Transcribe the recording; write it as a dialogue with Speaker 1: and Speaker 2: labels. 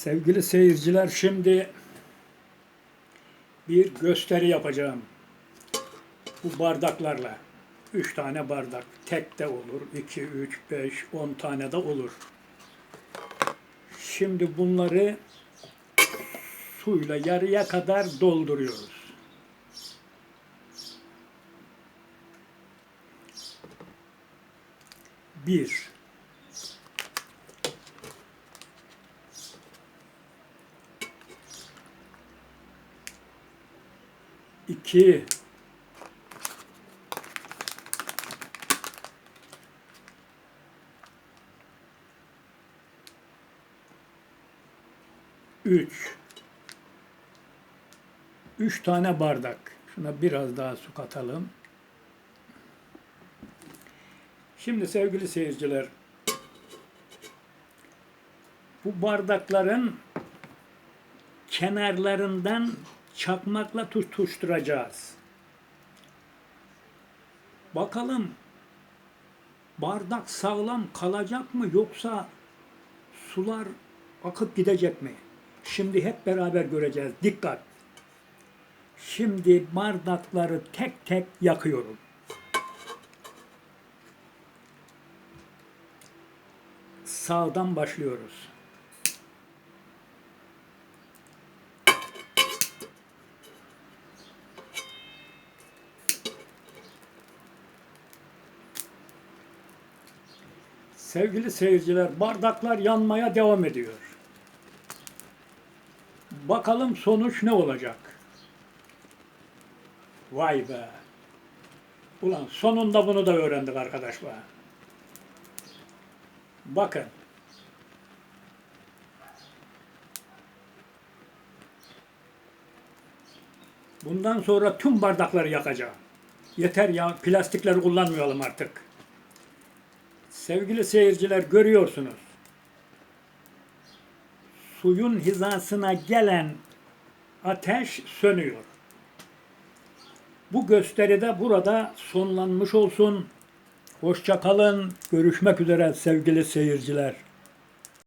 Speaker 1: Sevgili seyirciler şimdi bir gösteri yapacağım. Bu bardaklarla. Üç tane bardak. Tek de olur. iki, üç, beş, on tane de olur. Şimdi bunları suyla yarıya kadar dolduruyoruz. Bir. İki. Üç. Üç tane bardak. Şuna biraz daha su katalım. Şimdi sevgili seyirciler, bu bardakların kenarlarından çakmakla tutuşturacağız. Bakalım bardak sağlam kalacak mı yoksa sular akıp gidecek mi? Şimdi hep beraber göreceğiz. Dikkat. Şimdi bardakları tek tek yakıyorum. Sağdan başlıyoruz. Sevgili seyirciler, bardaklar yanmaya devam ediyor. Bakalım sonuç ne olacak? Vay be. Ulan sonunda bunu da öğrendik arkadaşlar. Bakın. Bundan sonra tüm bardakları yakacağım. Yeter ya plastikleri kullanmayalım artık. Sevgili seyirciler görüyorsunuz. Suyun hizasına gelen ateş sönüyor. Bu gösteri de burada sonlanmış olsun. Hoşça kalın. Görüşmek üzere sevgili seyirciler.